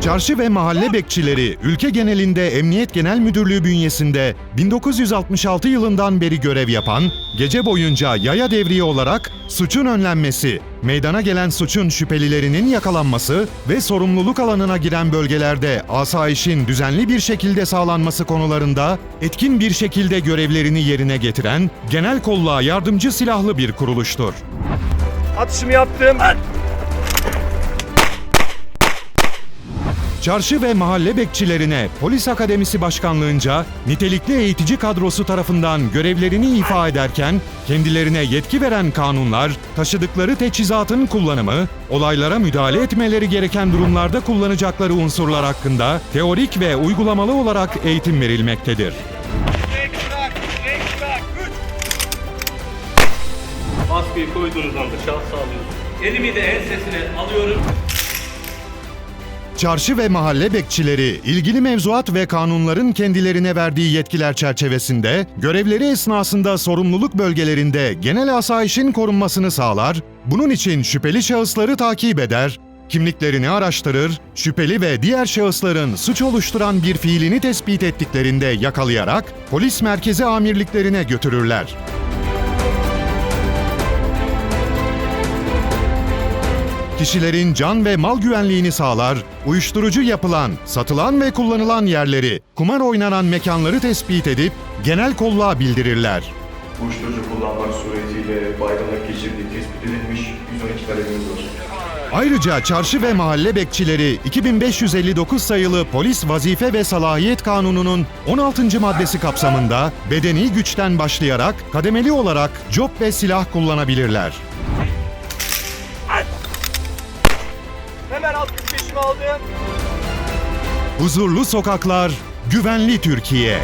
Çarşı ve mahalle bekçileri ülke genelinde Emniyet Genel Müdürlüğü bünyesinde 1966 yılından beri görev yapan, gece boyunca yaya devriye olarak suçun önlenmesi, meydana gelen suçun şüphelilerinin yakalanması ve sorumluluk alanına giren bölgelerde asayişin düzenli bir şekilde sağlanması konularında etkin bir şekilde görevlerini yerine getiren genel kolluğa yardımcı silahlı bir kuruluştur. Atışımı yaptım. Çarşı ve mahalle bekçilerine Polis Akademisi Başkanlığınca nitelikli eğitici kadrosu tarafından görevlerini ifa ederken kendilerine yetki veren kanunlar, taşıdıkları teçhizatın kullanımı, olaylara müdahale etmeleri gereken durumlarda kullanacakları unsurlar hakkında teorik ve uygulamalı olarak eğitim verilmektedir. Baskıyı koyduğunuz anda şans sağlıyorsunuz. Elimi de ensesine alıyorum. Çarşı ve mahalle bekçileri ilgili mevzuat ve kanunların kendilerine verdiği yetkiler çerçevesinde görevleri esnasında sorumluluk bölgelerinde genel asayişin korunmasını sağlar, bunun için şüpheli şahısları takip eder, kimliklerini araştırır, şüpheli ve diğer şahısların suç oluşturan bir fiilini tespit ettiklerinde yakalayarak polis merkezi amirliklerine götürürler. Kişilerin can ve mal güvenliğini sağlar, uyuşturucu yapılan, satılan ve kullanılan yerleri, kumar oynanan mekanları tespit edip genel kolluğa bildirirler. Uyuşturucu kullanmak suretiyle baygınlık geçirdiği tespit edilmiş 112 talebimiz var. Ayrıca çarşı ve mahalle bekçileri 2559 sayılı Polis Vazife ve Salahiyet Kanunu'nun 16. maddesi kapsamında bedeni güçten başlayarak kademeli olarak cop ve silah kullanabilirler. Hemen alt peşimi aldım. Huzurlu sokaklar, güvenli Türkiye.